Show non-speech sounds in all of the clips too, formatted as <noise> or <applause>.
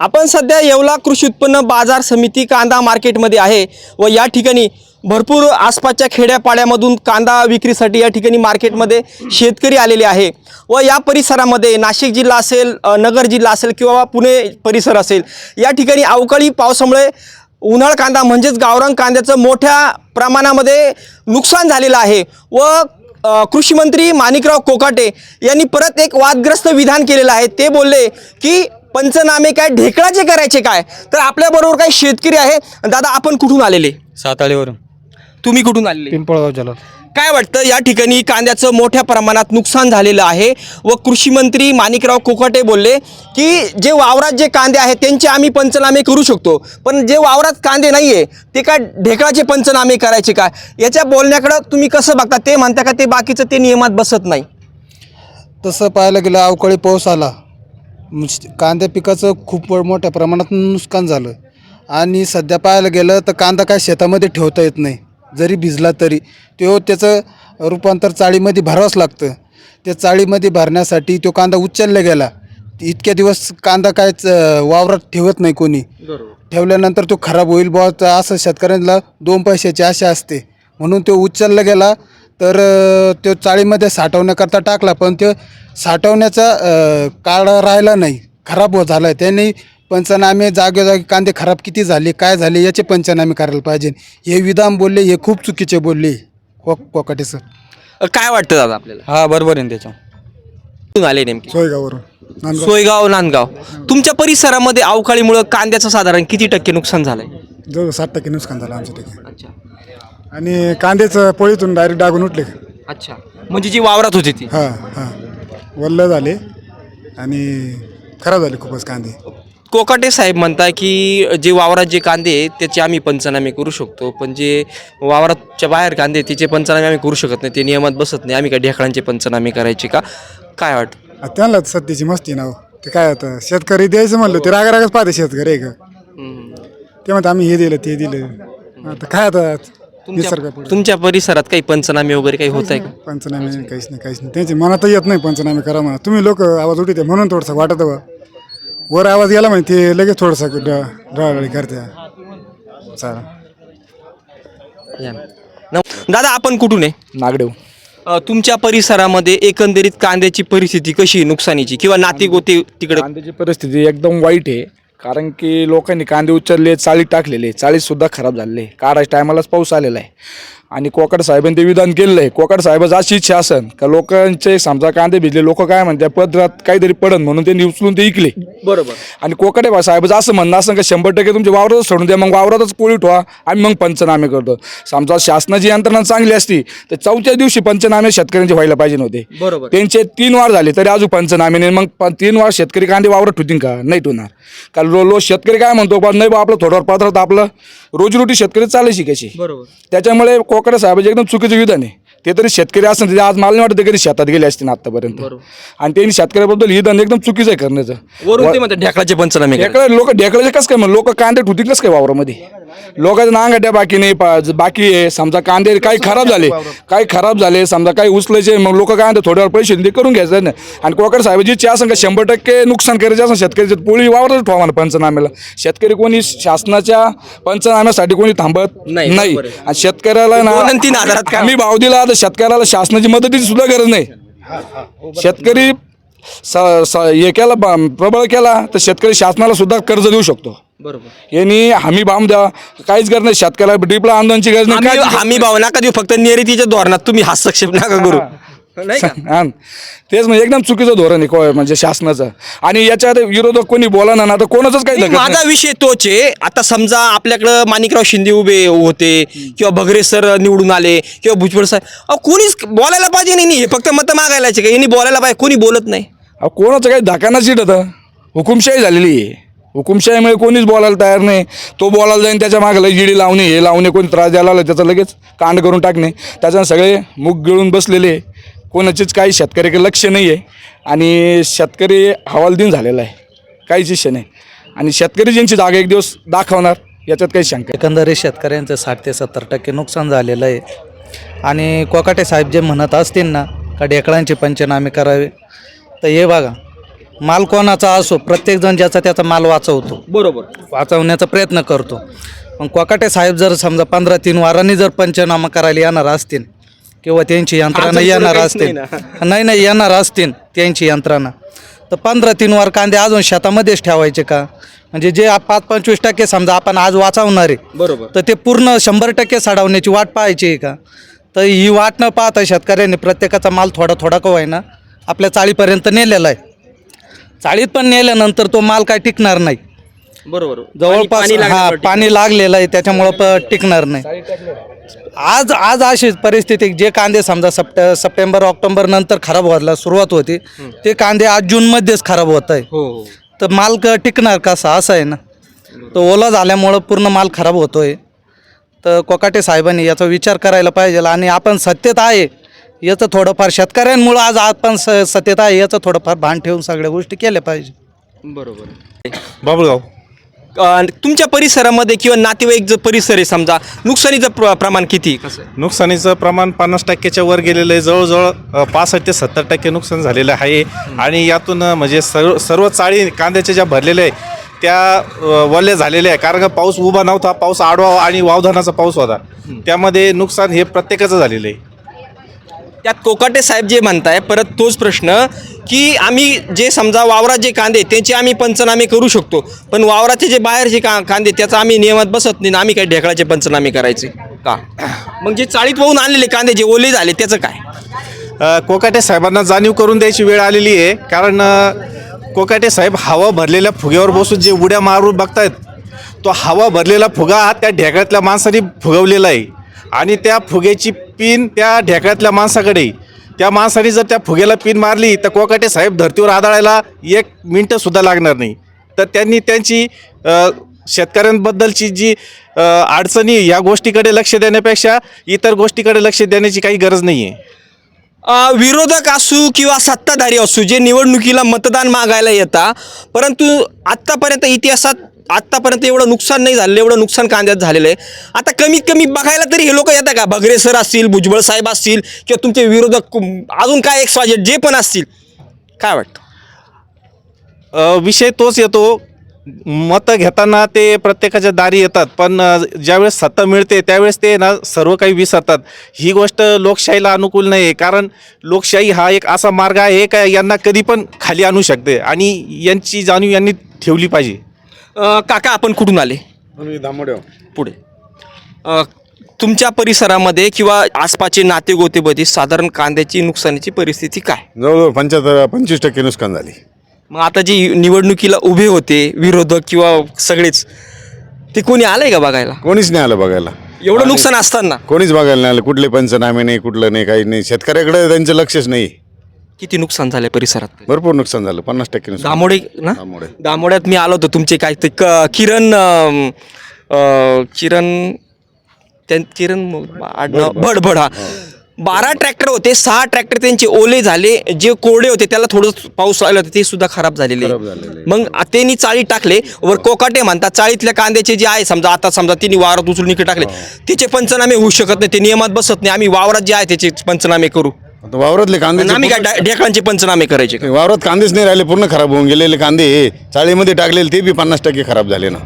आपण सध्या येवला कृषी उत्पन्न बाजार समिती कांदा मार्केटमध्ये आहे व या ठिकाणी भरपूर आसपासच्या खेड्यापाड्यामधून कांदा विक्रीसाठी या ठिकाणी मार्केटमध्ये शेतकरी आलेले आहे. व या परिसरामध्ये नाशिक जिल्हा असेल नगर जिल्हा असेल किंवा पुणे परिसर असेल या ठिकाणी अवकाळी पावसामुळे उन्हाळ कांदा म्हणजेच गावरान कांद्याचं मोठ्या प्रमाणामध्ये नुकसान झालेलं आहे. व कृषीमंत्री माणिकराव कोकाटे यांनी परत एक वादग्रस्त विधान केलेलं आहे. ते बोलले की पंचनामे काय ढेकळाचे करायचे काय? तर आपल्याबरोबर काही शेतकरी आहे. दादा आपण कुठून आलेले? साताळीवरून तुम्ही कुठून आलेले? पिंपळगाव जला काय वाटतं? या ठिकाणी कांद्याचं मोठ्या प्रमाणात नुकसान झालेलं आहे. व कृषी मंत्री माणिकराव कोकाटे बोलले की जे वावरात जे कांदे आहेत त्यांचे आम्ही पंचनामे करू शकतो. पण जे वावरात कांदे नाही आहे ते काय ढेकळाचे पंचनामे करायचे काय याच्या बोलण्याकडं तुम्ही कसं बघता? ते म्हणता का ते बाकीचं ते नियमात बसत नाही? तसं पाहायला गेलं अवकाळी पाऊस आला. कांद्या पिकाचं खूप मोठ्या प्रमाणात नुकसान झालं. आणि सध्या पाहायला गेलं तर कांदा काय शेतामध्ये ठेवता येत नाही. जरी भिजला तरी. तो त्याचं रूपांतर चाळीमध्ये भरावंच लागतं. त्या चाळीमध्ये भरण्यासाठी तो कांदा उचलला गेला. इतक्या दिवस कांदा कायच अं, वावरात ठेवत नाही कोणी. ठेवल्यानंतर तो खराब होईल बुवा. असं शेतकऱ्यांना दोन पैशाची आशा असते. म्हणून तो उचलला गेला. तर तो चाळीमध्ये साठवण्याकरता टाकला पण तो साठवण्याचा काळ राहिला नाही. खराब हो झाला आहे त्यांनी पंचनामे जागोजागी कांदे खराब किती झाले काय झाले याचे पंचनामे करायला पाहिजे. हे विधान बोलले हे खूप चुकीचे बोलले. को कोकाटे सर. काय वाटतं दादा आपल्याला? हा बरोबर आहे ना त्याच्या कुठून आले नेमके? सोयगाववरून. सोयगाव नांदगाव. तुमच्या परिसरामध्ये अवकाळीमुळं कांद्याचं साधारण किती टक्के नुकसान झालंय? जवळ साठ टक्के नुकसान झालं आमच्या ठिकाणी. अच्छा. आणि कांद्याचं पोळीतून डायरेक्ट डागून उठले. अच्छा. म्हणजे जी वावरात होती ती. हां हां. वल्ल झाले आणि खराब झाले खूपच कांदे. कोकाटे साहेब म्हणताय की जे वावरात जे कांदे आहेत त्याचे आम्ही पंचनामे करू शकतो पण जे वावरातच्या बाहेर कांदे त्याचे पंचनामे आम्ही करू शकत नाही ते नियमात बसत नाही. आम्ही काय ढेकळांचे पंचनामे करायचे का? काय वाटतं? आता त्यांना सत्तेची मस्ती नाव ते काय आता शेतकरी द्यायचं म्हणलं ते रागारागच पाहते शेतकरी आहे का? ते म्हणतात आम्ही हे दिलं ते दिलं. आता काय आता तुमच्या तुमच्या परिसरात काही पंचनामे वगैरे काही होत आहे का? पंचनामे काहीच नाही काहीच नाही. त्यांची मनात येत नाही पंचनामे करा म्हणा. तुम्ही लोक आवाज उठीते म्हणून थोडंसं वाटत वर आवाज गेला म्हणजे ते लगेच थोडंसं डळाळी करते. चालेल या. नम- दादा आपण कुठून आहे? नागडेव अ, तुमच्या परिसरामध्ये एकंदरीत कांद्याची परिस्थिती कशी आहे नुकसानीची? किंवा नाती गोते तिकडे कांद्याची परिस्थिती एकदम वाईट आहे. कारण की लोकांनी कांदे उचलले चाळीत टाकलेले चाळीससुद्धा खराब झालेले काढायच्या टायमालाच पाऊस आलेला आहे. आणि कोकड साहेबांनी ते विधान केलेलं आहे कोकड साहेबाचं अशी इच्छा असन का लोकांचे समजा कांदे भिजले लोक काय म्हणतात पदरात काहीतरी पडन म्हणून त्यांनी उचलून ते इकले. बरोबर. आणि कोकडे साहेबाचं असं म्हणणं असं का शंभर टक्के तुमच्या वावरातच सोडून द्या मग वावरातच पोळी ठेवा आम्ही मग पंचनामे करतो. समजा शासनाची यंत्रणा चांगली असती तर चौथ्या दिवशी पंचनामे शेतकऱ्यांचे व्हायला पाहिजे नव्हते. बरोबर. त्यांचे तीन वार झाले तरी अजून पंचनामे नाही मग तीन वार शेतकरी कांदे वावरात ठेवतील का? नाही ठेवणार. कारण लो लो शेतकरी काय म्हणतो बा नाही बा आपलं थोडंफार पात्रात आपलं रोजीरोटी शेतकरी चालायची कशी? बरोबर. त्याच्यामुळे लोकांना साहेबाची म्हणजे एकदम चुकीचं विधान आहे. ते तरी शेतकरी असं ते आज मला नाही वाटत ते कधी शेतात गेले असतील आतापर्यंत. आणि त्यांनी शेतकऱ्याबद्दल विधान एकदम चुकीचं आहे करण्याचं. वरून ते म्हणतात ढेकळाचे पंचनामे करा. ढेकळे लोक ढेकळाचे कसं काय लोक कांदे ठुतील कसं काय वावरामध्ये? लोकांचं नांगट्या बाकी नाही पा- ज- बाकी आहे. समजा कांदे काही खराब झाले काही खराब झाले समजा काही उचलायचे मग लोक काय म्हणतात थोड्यावर पैसे ते करून घ्यायचं ना. आणि कोकड साहेबाची च्या संघ शंभर टक्के नुकसान करायचे असं शेतकऱ्याचे पोळी वावरच ठेवा पंचनाम्याला. शेतकरी कोणी शासनाच्या पंचनाम्यासाठी कोणी थांबत नाही, नाही. बरोबर आहे. आणि शेतकऱ्याला ना दोन आणि तीन हजारात काय? आम्ही भाव दिला तर शेतकऱ्याला शासनाची मदतीची सुद्धा गरज नाही. शेतकरी हे केला प्रबळ केला तर शेतकरी शासनाला सुद्धा कर्ज देऊ शकतो. बरोबर. यांनी हमी भाव द्या काहीच गरज नाही. शेतकऱ्याला ड्रीपला आंदोलनची गरज नाही. हमी भाव नका देऊ फक्त निर्यातीच्या धोरणात तुम्ही हस्तक्षेप नका करू. नाही का? <laughs> हा. तेच म्हणजे एकदम चुकीचं धोरण आहे को- म्हणजे शासनाचं. आणि याच्यात विरोधक कोणी बोला ना तर कोणाचंच काही नाही, माझा विषय तोच आहे. आता समजा आपल्याकडं माणिकराव शिंदे उभे होते किंवा भगरे सर निवडून आले किंवा भुजबळ साहेब. अहो, कोणीच बोलायला पाहिजे नाही हे फक्त मत मागायला का यांनी बोलायला पाहिजे कोणी बोलत नाही. अहो, कोणाचं काही धाकाना सीट होतं हुकुमशाही झालेली आहे. हुकुमशाहीमुळे कोणीच बोलायला तयार नाही. तो बोलायला जाईन त्याच्यामागे जिडी लावणे हे लावणे कोणी त्रास द्यायला लागला त्याचं लगेच कांड करून टाकणे. त्याच्यानं सगळे मुग गिळून बसलेले. कोणाचीच काही शेतकऱ्याकडे लक्ष नाही आहे. आणि शेतकरी हवालदिन झालेला आहे. काहीच विषय नाही. आणि शेतकरी ज्यांची जागा एक दिवस दाखवणार याच्यात काही शंका एकंदरीत शेतकऱ्यांचं साठ ते सत्तर टक्के नुकसान झालेलं आहे. आणि कोकाटे साहेब जे म्हणत असतील ना का ढेकळांचे पंचनामे करावे तर हे बघा माल कोणाचा असो प्रत्येकजण ज्याचा त्याचा माल वाचवतो. बरोबर. वाचवण्याचा प्रयत्न करतो. मग कोकाटे साहेब जर समजा पंधरा तीन वारांनी जर पंचनामा करायला येणार असतील किंवा त्यांची यंत्रणा येणार असतील. <laughs> नाही नाही येणार असतील त्यांची यंत्रणा. तर पंधरा तीन वार कांदे अजून शेतामध्येच ठेवायचे का? म्हणजे जे पाच पंचवीस टक्के समजा आपण आज वाचवणार आहे बरोबर. तर ते पूर्ण शंभर टक्के साडवण्याची वाट पाहायची आहे का? तर ही वाट न पाहता शेतकऱ्यांनी प्रत्येकाचा माल थोडा थोडा का होईना आपल्या चाळीपर्यंत नेलेला आहे. चाळीत पण नेल्यानंतर तो माल काय टिकणार नाही. बरोबर. जवळपास हा पाणी लागलेलं आहे त्याच्यामुळं टिकणार नाही. आज आज अशी परिस्थिती जे कांदे समजा सप्टे सप्टेंबर ऑक्टोबर नंतर खराब व्हायला सुरुवात होती ते कांदे आज जूनमध्येच खराब होत आहे. हो हो. तर माल क टिकणार कसा असं आहे ना. तो ओला झाल्यामुळं पूर्ण माल खराब होतोय. तर कोकाटे साहेबांनी याचा विचार करायला पाहिजे आणि आपण सत्तेत आहे याचं थोडंफार शेतकऱ्यांमुळं आज आपण स सत्तेत आहे याचं थोडंफार भान ठेवून सगळ्या गोष्टी केल्या पाहिजे. बरोबर. बाबुळगाव तुमच्या परिसरामध्ये किंवा नातेवाईक जर परिसर आहे समजा नुकसानीचं प्र प्रमाण किती कसं? आहे? नुकसानीचं प्रमाण पन्नास टक्क्याच्या वर गेलेलं आहे. जवळजवळ पासष्ट ते सत्तर टक्के नुकसान झालेलं आहे. आणि यातून अ, म्हणजे सर्व सर्व चाळी कांद्याच्या ज्या भरलेल्या आहे त्या अ, वल्ल्या झालेल्या आहे कारण का पाऊस उभा नव्हता पाऊस आडवा आणि वावधानाचा पाऊस होता. त्यामध्ये नुकसान हे प्रत्येकाचं झालेलं आहे. त्यात कोकाटे साहेब जे म्हणताय परत तोच प्रश्न की आम्ही जे समजा वावरात जे कांदे त्यांचे आम्ही पंचनामे करू शकतो. पण वावराचे जे बाहेरचे का कांदे त्याचा आम्ही नियमात बसत नाही ना आम्ही काही ढेकळाचे पंचनामे करायचे का? मग जे चाळीत वाहून आणलेले कांदे जे ओले झाले त्याचं काय? कोकाटे साहेबांना जाणीव करून द्यायची वेळ आलेली आहे कारण कोकाटे साहेब हवा भरलेल्या फुग्यावर बसून जे उड्या मारून बघतायत तो हवा भरलेला फुगा हा त्या ढेकळ्यातल्या माणसाने फुगवलेला आहे. आणि त्या फुग्याची पिन त्या ढेकळ्यातल्या माणसाकडे. त्या माणसाने जर त्या फुग्याला पिन मारली तर कोकाटे साहेब धर्तीवर आदळायला एक मिनटंसुद्धा लागणार नाही. तर त्यांनी त्यांची शेतकऱ्यांबद्दलची जी अडचणी या गोष्टीकडे लक्ष देण्यापेक्षा इतर गोष्टीकडे लक्ष देण्याची काही गरज नाही आहे विरोधक असू किंवा सत्ताधारी असू जे निवडणुकीला मतदान मागायला येता परंतु आत्तापर्यंत इतिहासात आत्तापर्यंत एवढं नुकसान नाही झालेलं एवढं नुकसान कांद्यात झालेलं आहे. आता कमीत कमी बघायला तरी हे लोक येतात का? भगरे सर असतील भुजबळ साहेब असतील किंवा तुमचे विरोधक अजून काय एक्स वाजेट जे पण असतील काय वाटतं? विषय तोच येतो. मतं घेताना ते प्रत्येकाच्या दारी येतात पण ज्यावेळेस सत्ता मिळते त्यावेळेस ते ना सर्व काही विसरतात. ही गोष्ट लोकशाहीला अनुकूल नाही आहे कारण लोकशाही हा एक असा मार्ग आहे का यांना कधी पण खाली आणू शकते आणि यांची जाणीव यांनी ठेवली पाहिजे. अ, काका आपण कुठून आले? पुढे. अ, तुमच्या परिसरामध्ये किंवा आसपासचे नाते गोतेमध्ये साधारण कांद्याची नुकसानीची परिस्थिती काय? जवळजवळ पंच्याहत्तर पंचवीस टक्के नुकसान झाली. मग आता जी निवडणुकीला उभे होते विरोधक किंवा सगळेच ते कोणी आलंय का बघायला? कोणीच नाही आलं बघायला. एवढं नुकसान असताना? कोणीच बघायला नाही आलं. कुठले पंचनामे नाही कुठलं नाही काही नाही. शेतकऱ्याकडे त्यांचं लक्षच नाही. किती नुकसान झालंय परिसरात? भरपूर नुकसान झालं पन्नास टक्के नुकसान. दामोडे ना? दामोडे. दामोड्यात मी आलो होतो तुमचे काय ते क- किरण अं, अं, किरण त्यां किरण म- आडनाव भड भड हा. बारा ट्रॅक्टर होते सहा ट्रॅक्टर त्यांचे ओले झाले जे कोरडे होते त्याला थोडं पाऊस आला होता ते सुद्धा खराब झालेले. मग आ- त्यांनी चाळी टाकले वर कोकाटे म्हणतात चाळीतल्या कांद्याचे जे आहे समजा आता समजा तिने वावरात उचलून इकडे टाकले तिचे पंचनामे होऊ शकत नाही ते नियमात बसत नाही आम्ही वावरात जे आहे त्याचे पंचनामे करू. आता वावरातले कांदे आम्ही काय डा- ढेकळांचे पंचनामे करायचे का? वावरात कांदेच नाही राहिले पूर्ण खराब होऊन गेलेले कांदे. हे चाळीमध्ये टाकलेले ते बी पन्नास टक्के खराब झाले ना.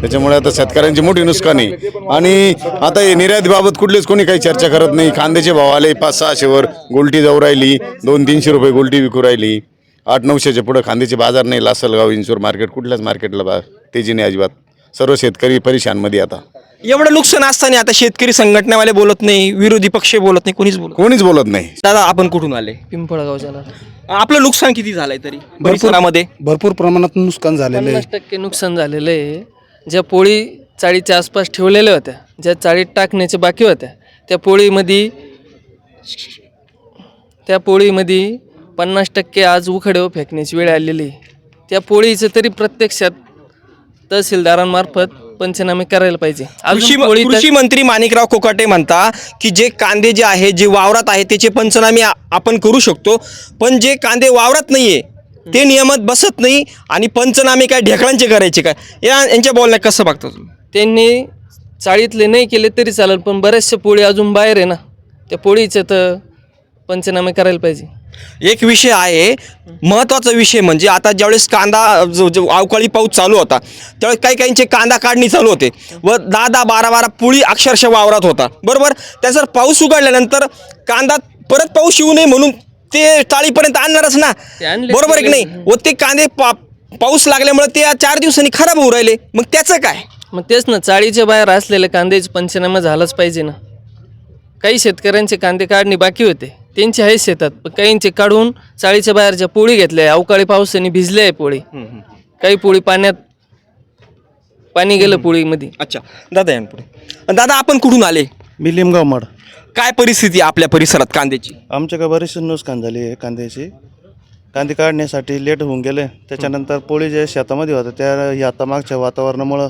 त्याच्यामुळे आता शेतकऱ्यांची मोठी नुकसान. आहे आणि आता हे निर्यातीबाबत कुठलेच कोणी काही चर्चा करत नाही. कांद्याचे भाव आले पाच सहाशेवर गोलटी जाऊ राहिली दोन तीनशे रुपये गोलटी विकू राहिली. आठ नऊशेच्या पुढं कांद्याचे बाजार नाही. लासलगाव इंचूर मार्केट कुठल्याच मार्केटला बा तेजी नाही अजिबात. सर्व शेतकरी परेशानमध्ये आता. एवढं नुकसान असताना आता शेतकरी संघटनावाले बोलत नाही विरोधी पक्ष बोलत नाही कोणीच बोलत कोणीच बोलत नाही. दादा आपण कुठून आले? पिंपळगावच्याला आपलं नुकसान किती झालंय तरी? परिसरामध्ये भरपूर प्रमाणात नुकसान झालेलं आहे. टक्के नुकसान झालेलं आहे. ज्या पोळी चाळीच्या आसपास ठेवलेल्या होत्या ज्या चाळीत टाकण्याच्या बाकी होत्या त्या पोळीमध्ये त्या पोळीमध्ये पन्नास टक्के आज उखड्यावर फेकण्याची वेळ आलेली आहे. त्या पोळीचं तरी प्रत्यक्षात तहसीलदारांमार्फत पंचनामे करायला पाहिजे. कृषी अजून पोळी कृषी मंत्री माणिकराव कोकाटे म्हणता की जे कांदे जे आहे जे वावरात आहे त्याचे पंचनामे आ- आपण करू शकतो. पण जे कांदे वावरात नाहीये ते नियमात बसत नाही आणि पंचनामे काय ढेकळांचे करायचे काय? या यांच्या बोलण्यात कसं बघता तुम्ही? त्यांनी चाळीतले नाही केले तरी चालेल पण बऱ्याचशा पोळी अजून बाहेर आहे ना. त्या पोळीचं तर पंचनामे करायला पाहिजे. एक विषय आहे महत्त्वाचा विषय म्हणजे आता ज्यावेळेस कांदा अवकाळी पाऊस चालू होता त्यावेळेस काही काहींचे कांदा काढणी चालू होते व दहा दहा बारा बारा पुळी अक्षरशः वावरात होता. बरोबर? त्यानंतर पाऊस उघडल्यानंतर कांदा परत पाऊस येऊ नये म्हणून ते टाळीपर्यंत आणणारच ना. बरोबर आहे की नाही? व ते कांदे पा पाऊस लागल्यामुळे ते चार दिवसांनी खराब होऊ राहिले. मग त्याचं काय? मग तेच ना चाळीच्या बाहेर असलेले कांद्याचे पंचनामा झालाच पाहिजे ना. काही शेतकऱ्यांचे कांदे काढणे बाकी होते. त्यांचे आहे शेतात पण काहींचे काढून चाळीच्या बाहेरच्या पोळी घेतल्या. अवकाळी पावसाने भिजले आहे पोळी काही पोळी पाण्यात पाणी गेलं पोळीमध्ये. अच्छा. दादा या पुढे. दादा आपण कुठून आले? मी लिमगाव मड. काय परिस्थिती आहे आपल्या परिसरात कांद्याची? आमच्याकडे बरीचशी नुकसान झाली आहे कांद्याची. कांदे काढण्यासाठी लेट होऊन गेले. त्याच्यानंतर पोळी जे शेतामध्ये होत्या त्या आता मागच्या वातावरणामुळं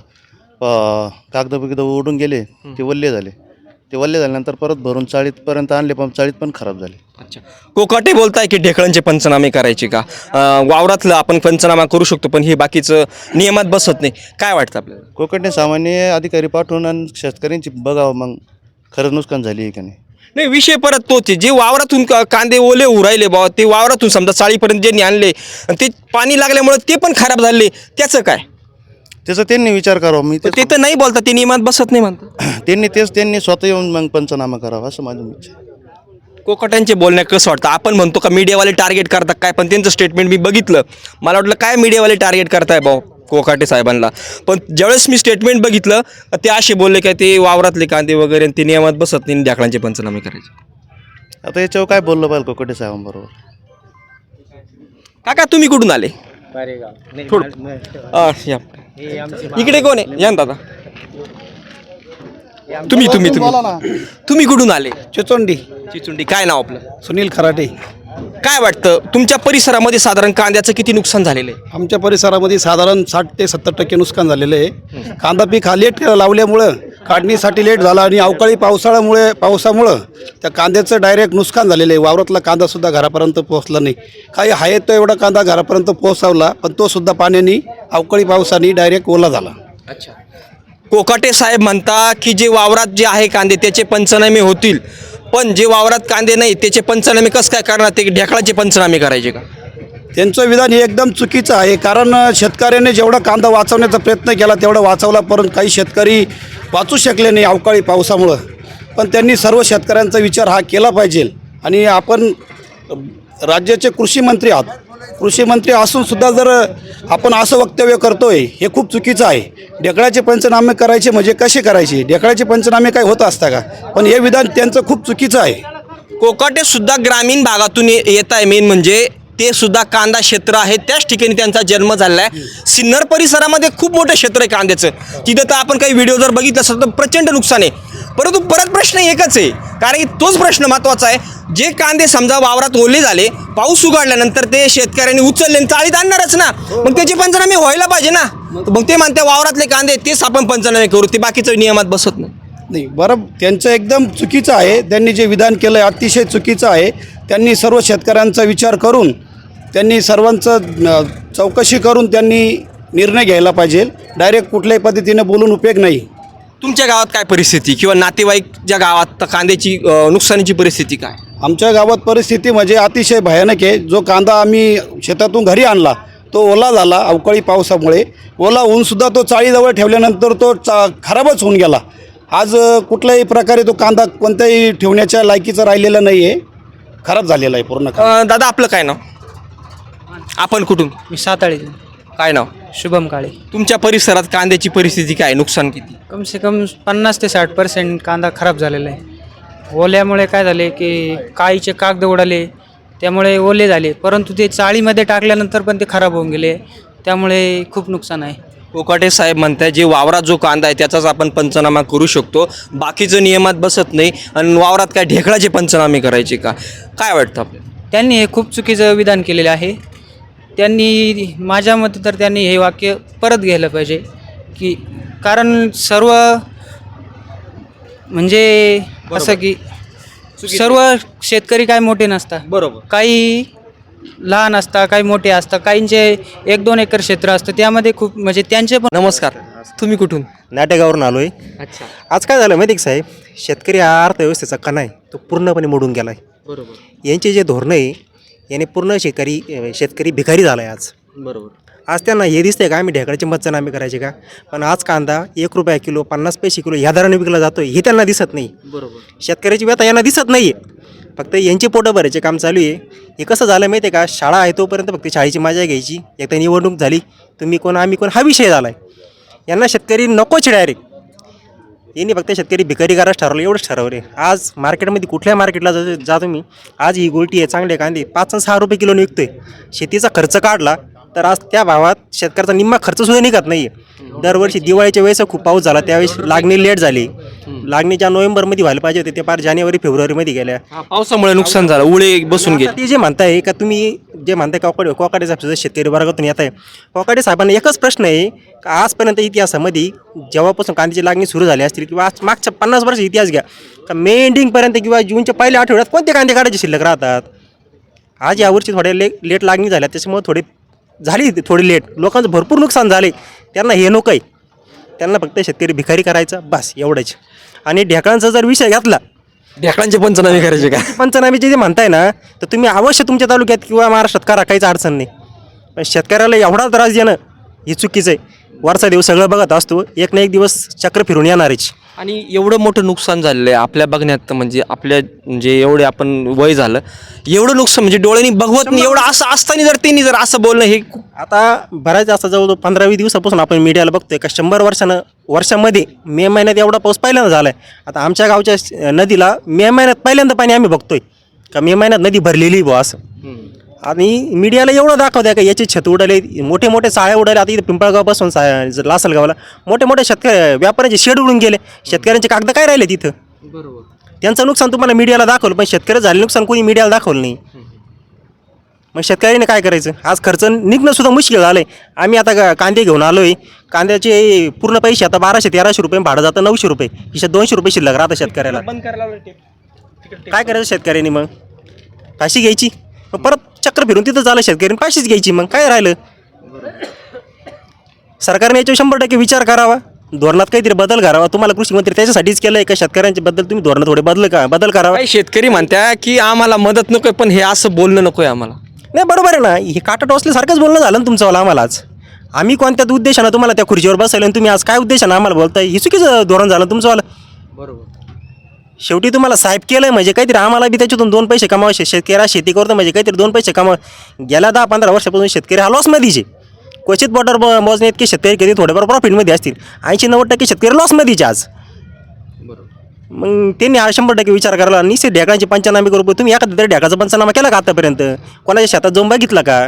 कागद बिगद उडून गेले ते वल्ले झाले. ते वल्ले झाल्यानंतर परत भरून चाळीतपर्यंत आणले पण चाळीत पण खराब झाले. अच्छा. कोकाटे बोलताय की ढेकळांचे पंचनामे करायचे का? अं, वावरातलं आपण पंचनामा करू शकतो पण हे बाकीचं नियमात बसत नाही. काय वाटतं आपल्याला? कोकणने सामान्य अधिकारी पाठवून आणि शेतकऱ्यांची बघावं मग. खरं नुकसान झाली आहे का नाही? नाही विषय परत तोच आहे. जे वावरातून का- कांदे ओले उरायले बाबा ते वावरातून समजा चाळीपर्यंत ज्यांनी आणले आणि ते पाणी लागल्यामुळे ते पण खराब झाले त्याचं काय? त्याचा त्यांनी विचार करावा. मी ते तर नाही बोलतात ते नियमात बसत नाही म्हणतात. <clears throat> त्यांनी तेच त्यांनी स्वतः येऊन मग पंचनामा करावा असं माझं इच्छा आहे. कोकटांचे बोलण्या कसं वाटतं? आपण म्हणतो का मीडियावाले टार्गेट करतात काय? पण त्यांचं स्टेटमेंट मी बघितलं. मला वाटलं काय मीडियावाले टार्गेट करताय भाऊ कोकाटे साहेबांना? पण ज्यावेळेस मी स्टेटमेंट बघितलं ते असे बोलले काय ते वावरातले कांदे वगैरे आणि ते नियमात बसत नाही ढाकळांचे पंचनामे करायचे. आता याच्यावर काय बोललं पाहिजे कोकटे साहेबांबरोबर? काका तुम्ही कुठून आले? थोडं अं, या. इकडे कोण आहे? या ना दादा. तुम्ही तुम्ही तुम्ही. तुम्ही कुठून आले? चिचोंडी. चिचुंडी. काय नाव आपलं? सुनील खराटे. काय वाटतं तुमच्या परिसरामध्ये साधारण कांद्याचं किती नुकसान झालेलं आहे? आमच्या परिसरामध्ये साधारण साठ ते सत्तर टक्के नुकसान झालेलं आहे. कांदा पीक हा लेट लावल्यामुळं काढणीसाठी लेट झाला आणि अवकाळी पावसाळ्यामुळे पावसामुळं त्या कांद्याचं डायरेक्ट नुकसान झालेलं आहे. वावरातला कांदासुद्धा घरापर्यंत पोहोचला नाही. काही आहे तो एवढा कांदा घरापर्यंत पोहोचवला पण तो सुद्धा पाण्याने अवकाळी पावसाने डायरेक्ट ओला झाला. अच्छा. कोकाटे साहेब म्हणता की जे वावरात जे आहे कांदे त्याचे पंचनामे होतील. पण जे वावरात कांदे नाही त्याचे पंचनामे कसं काय करणार? ते ढेकळाचे पंचनामे करायचे का? त्यांचं विधान हे एकदम चुकीचं आहे. कारण शेतकऱ्याने जेवढा कांदा वाचवण्याचा प्रयत्न केला तेवढा वाचवला परंतु काही शेतकरी वाचू शकले नाही अवकाळी पावसामुळं. पण त्यांनी सर्व शेतकऱ्यांचा विचार हा केला पाहिजे. आणि आपण राज्याचे कृषी मंत्री आहात. कृषी मंत्री जर आपण असं वक्तव्य करतोय हे खूप चुकीचं आहे. ढेकळाचे पंचनामे करायचे म्हणजे कसे करायचे? ढेकळाचे पंचनामे काय होत असता का? पण हे विधान त्यांचं खूप चुकीचं आहे. कोकाटे सुद्धा ग्रामीण भागातून ये- येत आहे. मेन म्हणजे ते सुद्धा कांदा क्षेत्र आहे. त्याच ठिकाणी त्यांचा जन्म झालेला आहे. सिन्नर परिसरामध्ये खूप मोठं क्षेत्र आहे कांद्याचं. तिथं तर आपण काही व्हिडिओ जर बघितलं असेल तर प्रचंड नुकसान आहे. परंतु परत प्रश्न एकच आहे. कारण की तोच प्रश्न महत्त्वाचा आहे. जे कांदे समजा वावरात ओले झाले पाऊस उघडल्यानंतर ते शेतकऱ्यांनी उचलले चाळीत आणणारच ना. मग त्याचे पंचनामे व्हायला पाहिजे ना. मग ते म्हणते वावरातले कांदे तेच आपण पंचनामे करू. ते बाकीचं नियमात बसत नाही. नाही बरं. त्यांचं एकदम चुकीचं आहे. त्यांनी जे विधान केलं आहे अतिशय चुकीचं आहे. त्यांनी सर्व शेतकऱ्यांचा विचार करून त्यांनी सर्वांचं न, चौकशी करून त्यांनी निर्णय घ्यायला पाहिजे. डायरेक्ट कुठल्याही पद्धतीने बोलून उपयोग नाही. तुमच्या गावात काय परिस्थिती किंवा नातेवाईक ज्या गावात तर कांद्याची नुकसानीची परिस्थिती काय? आमच्या गावात परिस्थिती म्हणजे अतिशय भयानक आहे. जो कांदा आम्ही शेतातून घरी आणला तो ओला झाला अवकाळी पावसामुळे. ओला होऊनसुद्धा तो चाळीजवळ ठेवल्यानंतर तो चा खराबच होऊन गेला. आज कुठल्याही प्रकारे तो कांदा कोणत्याही ठेवण्याच्या लायकीचा राहिलेला नाही आहे खराब झालेला आहे पूर्ण दादा आपलं काय नाव? आपण कुठून? मी साताळी काय नाव? शुभम काळे. तुमच्या परिसरात कांद्याची परिस्थिती काय? नुकसान किती? कम से कम पन्नास ते साठ पर्सेंट कांदा खराब झालेला आहे. ओल्यामुळे काय झाले की काळीचे कागद उडाले त्यामुळे ओले झाले. परंतु ते चाळीमध्ये टाकल्यानंतर पण ते खराब होऊन गेले. त्यामुळे खूप नुकसान आहे. कोकाटे साहेब म्हणताय जे वावरात जो कांदा आहे त्याचाच आपण पंचनामा करू शकतो. बाकीचं नियमात बसत नाही. आणि वावरात काय ढेकळाचे पंचनामे करायचे का? काय वाटतं आपल्याला? त्यांनी हे खूप चुकीचं विधान केलेलं आहे. त्यांनी माझ्या मते तर त्यांनी हे वाक्य परत घ्यायला पाहिजे की कारण सर्व म्हणजे असं की सर्व शेतकरी काय मोठे नसतात. बरोबर. काही लहान असतात काही मोठे असतात काहींचे एक दोन एकर क्षेत्र असतं त्यामध्ये खूप म्हणजे त्यांचे पण नमस्कार. तुम्ही कुठून? नाटेगावरून आलो आहे अच्छा. आज काय झालं माहिती का साहेब? शेतकरी हा अर्थव्यवस्थेचा कणा आहे तो पूर्णपणे मोडून गेला आहे बरोबर. यांचे जे धोरणं आहे याने पूर्ण शेतकरी शेतकरी भिकारी झाला आहे आज. बरोबर. आज त्यांना हे दिसतंय का? आम्ही ढेकळाचे पंचनामे करायचे का? पण आज कांदा एक रुपया किलो पन्नास पैसे किलो ह्या दराने विकला जातो हे त्यांना दिसत नाही. बरोबर. शेतकऱ्याची व्यथा यांना दिसत नाही आहे फक्त यांचे पोटं भरायचे काम चालू आहे. हे कसं झालं माहिती आहे का? शाळा आहे तोपर्यंत फक्त शाळेची मजा घ्यायची. एकदा निवडणूक झाली तुम्ही कोण आम्ही कोण हा विषय झाला आहे यांना शेतकरी नकोच डायरेक्ट यांनी फक्त शेतकरी भिकारी करायच ठरवलं एवढंच ठरवले. आज मार्केटमध्ये कुठल्या मार्केटला जा जा तुम्ही? आज ही गोलटी आहे चांगले कांदे. पाच सहा रुपये किलोने विकतोय शेतीचा खर्च काढला तर आज त्या भावात शेतकऱ्याचा निम्मा खर्चसुद्धा निघत नाही आहे दरवर्षी दिवाळीच्या वेळेस खूप पाऊस झाला त्यावेळेस लागणी लेट झाली. लागणी ज्या नोव्हेंबरमध्ये व्हायला पाहिजे होते ते पार जानेवारी फेब्रुवारीमध्ये गेल्या. हा, पावसामुळे नुकसान झालं उळे बसून गेले. ते जे म्हणताय का तुम्ही जे म्हणताय कोकाडे कोकाडे साहेब शेतकरी वर्गातून येत आहे. कोकाडे साहेबांना एकच प्रश्न आहे का आजपर्यंत इतिहासामध्ये जेव्हापासून कांद्याची लागणी सुरू झाली असतील किंवा आज मागच्या पन्नास वर्ष इतिहास घ्या का मे एंडिंगपर्यंत किंवा जूनच्या पहिल्या आठवड्यात कोणते कांदे काढायचे शिल्लक राहतात? आज यावर्षी थोड्या ले लेट लागणी झाल्या त्याच्यामुळे थोडी झाली थोडी लेट. लोकांचं भरपूर नुकसान झाले. त्यांना हे नको आहे त्यांना फक्त शेतकरी भिकारी करायचा. बस एवढंच. आणि ढेकळांचा जर विषय घेतला ढेकळांचे पंचनामे करायचे का? पंचनामे जे म्हणताय ना तर तुम्ही अवश्य तुमच्या तालुक्यात किंवा महाराष्ट्रात करा काहीच अडचण नाही. पण शेतकऱ्याला एवढा त्रास देणं हे चुकीचं आहे. वरचा दिवस सगळं बघत असतो. एक ना एक दिवस चक्र फिरून येणारच. आणि एवढं मोठं नुकसान झालेलं आहे आपल्या बघण्यात म्हणजे आपल्या म्हणजे एवढे आपण वय झालं एवढं नुकसान म्हणजे डोळ्यांनी बघवत नाही एवढं असं असताना जर त्यांनी जर असं बोलणं हे आता बऱ्याच असं जवळजवळ पंधरा वीस दिवसापासून आपण मीडियाला बघतोय का शंभर वर्षानं वर्षामध्ये मे महिन्यात एवढा पाऊस पहिल्यांदा झाला आहे आता आमच्या गावच्या नदीला मे महिन्यात पहिल्यांदा पाणी आम्ही बघतोय. का मे महिन्यात नदी भरलेली बुवा असं. आणि मीडियाला एवढं दाखवत्या का याचे छत उडाले मोठे मोठे साळ्या उडाले आता इथं पिंपळगावपासून सा लासलगावला. मोठे मोठे शेतकरी व्यापाऱ्यांचे शेड उडून गेले. शेतकऱ्यांचे कागद काय राहिले तिथं? त्यांचं नुकसान तुम्हाला मीडियाला दाखवलं पण शेतकरी झाले नुकसान कोणी मीडियाला दाखवलं नाही. मग शेतकऱ्याने काय करायचं? आज खर्च निघणं सुद्धा मुश्किल झालं आहे आम्ही आता का- कांदे घेऊन आलो आहे कांद्याचे पूर्ण पैसे आता बाराशे तेराशे रुपये भाडं जातं नऊशे रुपये. हिच्यात दोनशे रुपये शिल्लक राहतं शेतकऱ्याला. काय करायचं शेतकऱ्यांनी मग? फाशी घ्यायची? मग परत चक्र फिरून तिथं झालं शेतकऱ्यांनी फाशीच घ्यायची मग. काय राहिलं? सरकारने याच्यावर शंभर टक्के विचार करावा. धोरणात काहीतरी बदल करावा. तुम्हाला कृषी मंत्री त्याच्यासाठीच केलं आहे का? शेतकऱ्यांच्या बद्दल तुम्ही धोरण थोडे बदल का बदल करावा. काही शेतकरी म्हणत्या की आम्हाला मदत नकोय पण हे असं बोलणं नकोय आम्हाला. नाही बरोबर आहे ना. हे काटा टोचल्यासारखंच बोलणं झालं ना तुमचं आम्हाला आज आम्ही कोणत्या उद्देशानं तुम्हाला त्या खुर्चीवर बसवलं आणि तुम्ही आज काय उद्देशानं आम्हाला बोलताय? हे चुकीचं धोरण झालं तुमचं शेवटी तुम्हाला साहेब केलं म्हणजे काहीतरी आम्हाला बी त्याच्यातून दोन पैसे कमावा शे- शेतकऱ्या शेती करतो म्हणजे काहीतरी दोन पैसे कमावा. गेल्या दहा पंधरा वर्षापासून शेतकरी हा लॉसमध्येच क्वचित बॉर्डर मोजणे इतके शेतकरी कधी थोडेफार प्रॉफिटमध्ये असतील. ऐंशी नव्वद टक्के शेतकरी लॉसमध्येच आज. मग त्यांनी हा शंभर टक्के विचार करायला निश्चित ढेकाचे पंचनामे करू. तुम्ही एखाद्या तरी ढेकाचा पंचनामा केला का आतापर्यंत? कोणाच्या शेतात जाऊन बघितला का?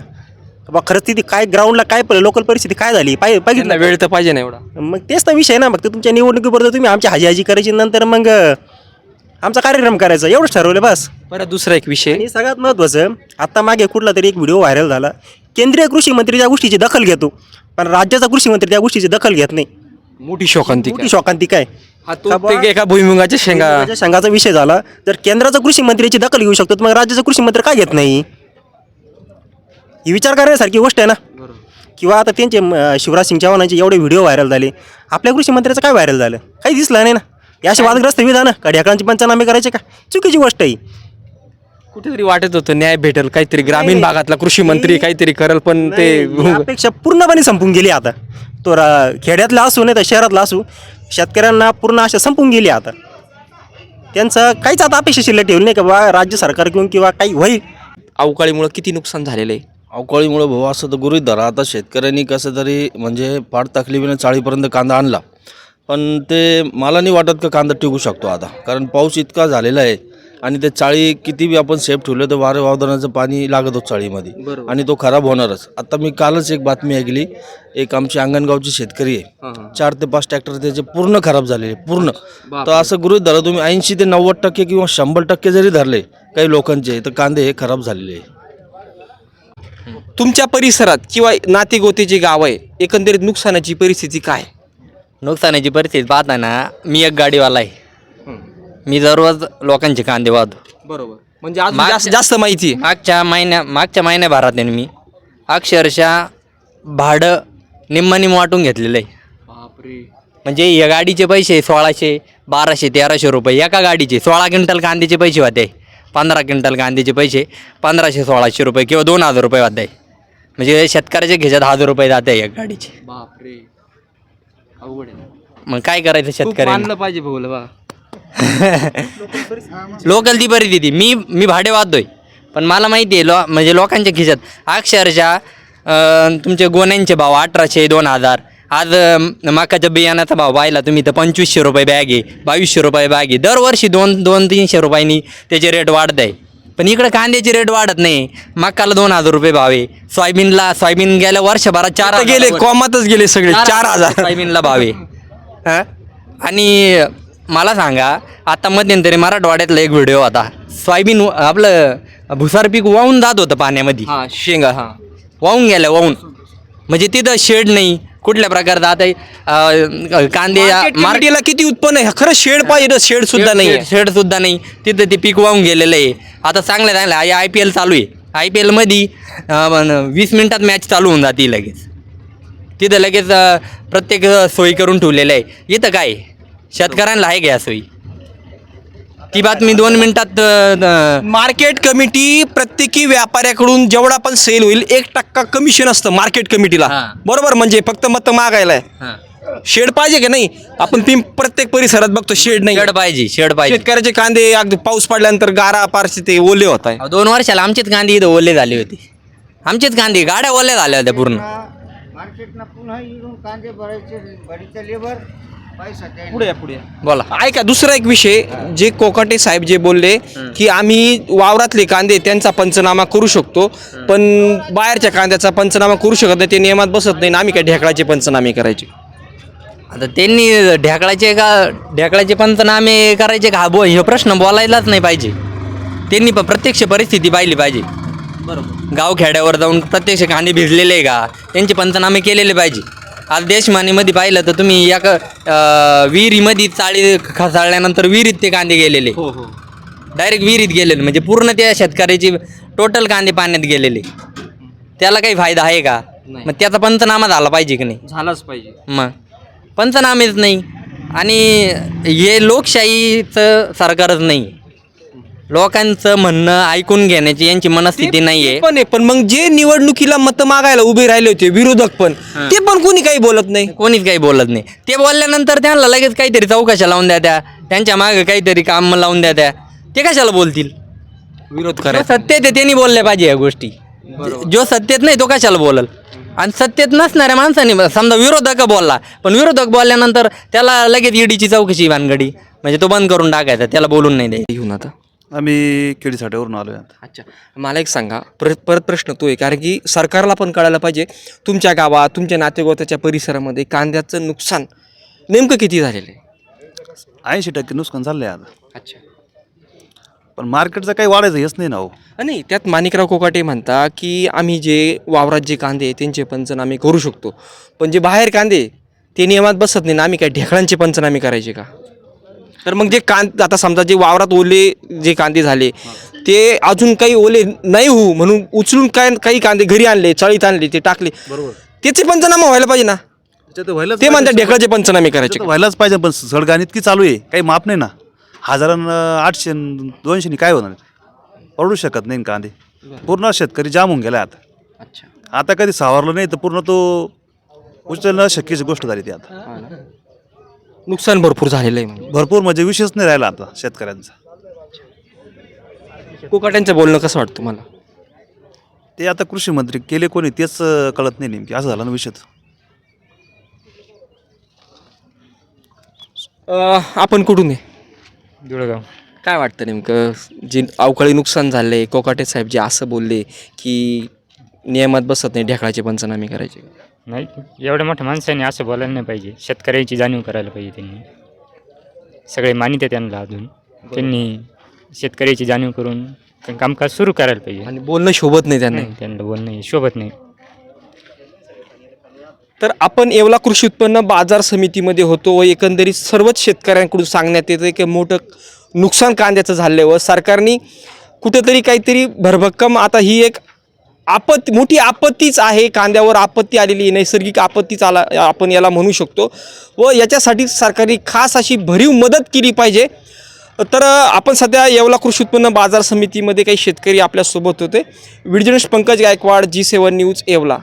बा खरंच तिथे काय ग्राउंडला काय लोकल परिस्थिती काय झाली? त्यांना बघितलं. वेळ तर पाहिजे ना एवढा. मग तेच तर विषय ना. फक्त तुमच्या निवडणुकीबरोबर तुम्ही आमची हाजी हाजी करायची. नंतर मग आमचा कार्यक्रम करायचा एवढंच ठरवलं बस. बरं दुसरा एक विषय. आणि सगळ्यात महत्त्वाचं आत्ता मागे कुठला तरी एक व्हिडिओ व्हायरल झाला. केंद्रीय कृषी मंत्री त्या गोष्टीची दखल घेतो पण राज्याचा कृषी मंत्री त्या गोष्टीची दखल घेत नाही. मोठी शोकांती मोठी शोकांतिका आहे. हा तो ते एका भुईमुगाच्या शेंगा. शेंगाचा विषय झाला. जर केंद्राचा कृषी मंत्र्याची दखल घेऊ शकतो तर मग राज्याचा कृषी मंत्री काय घेत नाही? ही विचार करण्यासारखी गोष्ट आहे ना? किंवा आता त्यांचे शिवराज सिंग चौहानांचे एवढे व्हिडिओ व्हायरल झाले. आपल्या कृषी मंत्र्याचं काय व्हायरल झालं? काही दिसलं नाही ना? या असे वादग्रस्त विधान का ढेकळांचे पंचनामे करायचे का? चुकीची गोष्ट आहे. कुठेतरी वाटत होतं न्याय भेटेल काहीतरी ग्रामीण भागातला कृषी मंत्री काहीतरी करल पण ते ही. अपेक्षा पूर्णपणे संपून गेली आता. तो रा- खेड्यातला असू नाही तर शहरातला असू शेतकऱ्यांना पूर्ण अशा संपून गेली आता. त्यांचं काहीच आता अपेक्षा शिल्लक ठेवली नाही का बा राज्य सरकार किंवा किंवा काही होईल? अवकाळीमुळे किती नुकसान झालेलं आहे? अवकाळीमुळे भाऊ असं तर गृहीत धरा. आता शेतकऱ्यांनी कसं तरी म्हणजे फार तकलीफीने चाळीपर्यंत कांदा आणला. पण ते मला नाही वाटत का कांदा टिकू शकतो आता. कारण पाऊस इतका झालेला आहे आणि ते चाळी किती बी आपण सेफ ठेवलं तर वारे वावदानाचं पाणी लागत चाळीमध्ये. आणि तो खराब होणारच. आता मी कालच एक बातमी ऐकली. एक आमची अंगणगावची शेतकरी आहे. चार ते पाच ट्रॅक्टर त्याचे पूर्ण खराब झालेले पूर्ण. तर असं गृहीत धरा तुम्ही ऐंशी ते नव्वद टक्के किंवा शंभर टक्के जरी धरले काही लोकांचे तर कांदे हे खराब झालेले आहे. तुमच्या परिसरात किंवा नातेगोते जे गाव आहे एकंदरीत नुकसानाची परिस्थिती काय? नुकसानाची परिस्थिती पाहताना मी एक गाडीवाला आहे. मी दररोज लोकांचे कांदे वाहतो. बरोबर. म्हणजे अजून मागच्या- जास्त जास्त माहिती आहे. मागच्या महिन्या मागच्या महिन्याभरात आहे ना मी अक्षरशः भाडं निम्म निम्म वाटून घेतलेलं आहे. म्हणजे या गाडीचे पैसे सोळाशे बाराशे तेराशे रुपये एका गाडीचे सोळा क्विंटल कांद्याचे पैसे होते पंधरा क्विंटल कांद्याचे पैसे पंधराशे सोळाशे रुपये किंवा दोन हजार रुपये वाद्य म्हणजे शेतकऱ्याच्या घेच्यात हजार रुपये जात आहे एक गाडीचे. बापरे. अवघड आहे मग काय करायचं खूप शेतकऱ्यांना? मानलं पाहिजे भाऊला बा. <laughs> लोकल ती परिस्थिती मी मी भाडे वाहतोय. पण मला माहिती आहे लो म्हणजे लोकांच्या खिशात अक्षरशः अं, तुमचे गोण्यांचे भाव अठराशे दोन हजार. आज अं, मकाच्या बियाण्याचा भाव पाहिला तुम्ही तर पंचवीसशे रुपये बॅग आहे बावीसशे रुपये बॅग आहे. दरवर्षी दोन दोन तीनशे रुपयांनी त्याचे रेट वाढत आहे पण इकडे कांद्याची रेट वाढत नाही. मकाला दोन हजार रुपये भाव. आहे सोयाबीनला सोयाबीन गेल्या वर्षभरात चार आता गेले कॉमातच गेले सगळे चार हजार सोयाबीनला भाव. आहे हं? आणि मला सांगा आता मध्यंतरी मराठवाड्यातला एक व्हिडिओ होता. सोयाबीन आपलं भुसार पीक वाहून जात होतं पाण्यामध्ये. हा शेंगा हा. वाहून गेलं वाहून. म्हणजे तिथं शेड नाही. कुठल्या प्रकारचं? आता अं, कांदे मार्केट मार्केट कमिटीला किती उत्पन्न आहे? खरं शेड पाहिजे शेड सुद्धा नाही शेड सुद्धा नाही. तिथं ते पीक वाहून गेलेलं आहे. आता चांगलं चांगलं आय पी एल चालू आहे. आय पी एलमध्ये वीस मिनिटात मॅच चालू होऊन जाते लगेच. तिथं लगेच अं, प्रत्येक अं, सोयी करून ठेवलेलं आहे. इथं काय? शेतकऱ्यांना आहे घ्या सोयी? ती बातमी दोन मिनिटात अं, मार्केट कमिटी प्रत्येकी व्यापाऱ्याकडून जेवढा पण सेल होईल एक टक्का कमिशन असतं मार्केट कमिटीला. हा. बरोबर? म्हणजे फक्त मत मागायला आहे. हां. शेड पाहिजे की नाही? आपण पिंप प्रत्येक परिसरात बघतो शेड नाही. शेड पाहिजे शेड पाहिजे. शेतकऱ्याचे कांदे अगदी पाऊस पडल्यानंतर गारा पारसे ते ओले होत आहे. अहो, दोन वर्षाला आमचेच कांदे इथं ओले झाले होते. आमचेच कांदे गाड्या ओल्या झाल्या होत्या पूर्ण. पुढे या, पुढे या. बोला. ऐका दुसरा एक विषय जे कोकाटे साहेब जे बोलले की आम्ही वावरातले कांदे त्यांचा पंचनामा करू शकतो पण बाहेरच्या कांद्याचा पंचनामा करू शकत नाही ते नियमात बसत नाही आणि आम्ही काय ढेकळाचे पंचनामे करायचे? आता त्यांनी ढेकळाचे का ढेकळाचे पंचनामे करायचे का? हा बो हे प्रश्न बोलायलाच नाही पाहिजे. त्यांनी पण प्रत्यक्ष परिस्थिती पाहिली पाहिजे. गाव खेड्यावर जाऊन प्रत्यक्ष कांदे भिजलेले आहे का? त्यांचे पंचनामे केलेले पाहिजे. आज देशमानीमध्ये पाहिलं तर तुम्ही एका अं, विहिरीमध्ये चाळी खसाळल्यानंतर विहिरीत ते कांदे गेलेले. डायरेक्ट विहिरीत गेलेले. म्हणजे पूर्ण त्या शेतकऱ्याची टोटल कांदे पाण्यात गेलेले. त्याला काही फायदा आहे का? मग त्याचा पंचनामा झाला पाहिजे की नाही? झालाच पाहिजे. मग? पंचनामेच नाही. आणि हे लोकशाहीचं सरकारच नाही. लोकांचं म्हणणं ऐकून घेण्याची यांची मनस्थिती नाही आहे पण आहे पण मग जे निवडणुकीला मत मागायला उभे राहिले होते विरोधक पण ते पण कोणी काही बोलत नाही. कोणीच काही बोलत नाही. ते बोलल्यानंतर त्यांना लगेच काहीतरी चौकशा लावून द्या त्या त्यांच्या मागे काहीतरी काम लावून द्या त्या ते कशाला बोलतील? विरोध करायचा. सत्तेत आहे त्यांनी बोलल्या पाहिजे या गोष्टी. जो सत्तेत नाही तो कशाला बोलल? आणि सत्तेत नसणाऱ्या माणसाने समजा विरोधक बोलला पण विरोधक बोलल्यानंतर त्याला लगेच ईडीची चौकशी भानगडी म्हणजे तो बंद करून टाकायचा त्याला बोलून नाही द्यायचं. घेऊन आता. आम्ही केडीसाठ्यावरून आलो अच्छा. मला एक सांगा. परत परत प्रश्न तो आहे कारण की सरकारला पण कळायला पाहिजे. तुमच्या गावात तुमच्या नातेगोत्याच्या परिसरामध्ये कांद्याचं नुकसान नेमकं किती झालेलं आहे? ऐंशी टक्के नुकसान झालं आहे आता. अच्छा. पण मार्केटचं काही वाढायचं हेच नाही ना हो. नाही त्यात माणिकराव कोकाटे म्हणता की आम्ही जे वावरात जे कांदे आहे, त्यांचे पंचनामे करू शकतो. पण जे बाहेर कांदे ते नियमात बसत नाही ना. आम्ही काय ढेकळांचे पंचनामे करायचे का? तर मग जे कांद आता समजा जे वावरात ओले जे कांदे झाले ते अजून काही ओले नाही होऊ म्हणून उचलून काय काही कांदे घरी आणले चाळीत आणले ते टाकले. बरोबर. त्याचे पंचनामा व्हायला पाहिजे ना. त्याच्यात व्हायलाच ते म्हणतात. ढेकळाचे पंचनामे करायचे. त्याच्यात व्हायलाच पाहिजे पण सडगाण इतकी चालू आहे? काही माप नाही ना. हजारान आठशे दोनशेनी काय होणार? पडू शकत नाही कांदे. पूर्ण शेतकरी जाम होऊन गेला आता. अच्छा. आता कधी सावरलं नाही तर पूर्ण तो उचलणं शक्यची गोष्ट झाली ती आता. नुकसान भरपूर झालेलं आहे म्हणजे. भरपूर म्हणजे विषयच नाही राहिला आता शेतकऱ्यांचा. कोकाट्यांचं बोलणं कसं वाटतं तुम्हाला? ते आता कृषी मंत्री केले कोणी तेच अं, कळत नाही नेमकी. असं झालं ना विषय अं, आपण कुठून आहे? काय वाटतं नेमकं? जे अवकाळी नुकसान झाले कोकाटे साहेब जे असं बोलले की नियमात बसत नाही ढेकळाचे पंचनामे करायचे. नाही एवढ्या मोठ्या माणसाने असं बोलायला नाही पाहिजे. शेतकऱ्याची जाणीव करायला पाहिजे त्यांनी. सगळे मानित आहे त्यांना अजून. त्यांनी शेतकऱ्याची जाणीव करून कामकाज सुरू करायला पाहिजे. आणि बोलणं शोभत नाही त्यांना. नाही त्यांना बोलणं शोभत नाही. तर आपण येवला कृषी उत्पन्न बाजार समितीमध्ये होतो व एकंदरीत सर्वच शेतकऱ्यांकडून सांगण्यात येतं की मोठं नुकसान कांद्याचं झालं व सरकारने कुठेतरी काहीतरी भरभक्कम. आता ही एक आपत् मोठी आपत्तीच आहे कांद्यावर आपत्ती आलेली नैसर्गिक आपत्तीच आला आपण याला म्हणू शकतो. व याच्यासाठी सरकारने खास अशी भरीव मदत केली पाहिजे. तर आपण सध्या येवला कृषी उत्पन्न बाजार समितीमध्ये काही शेतकरी आपल्यासोबत होते. Video Pankaj Gaikwad ji seven news Yeola.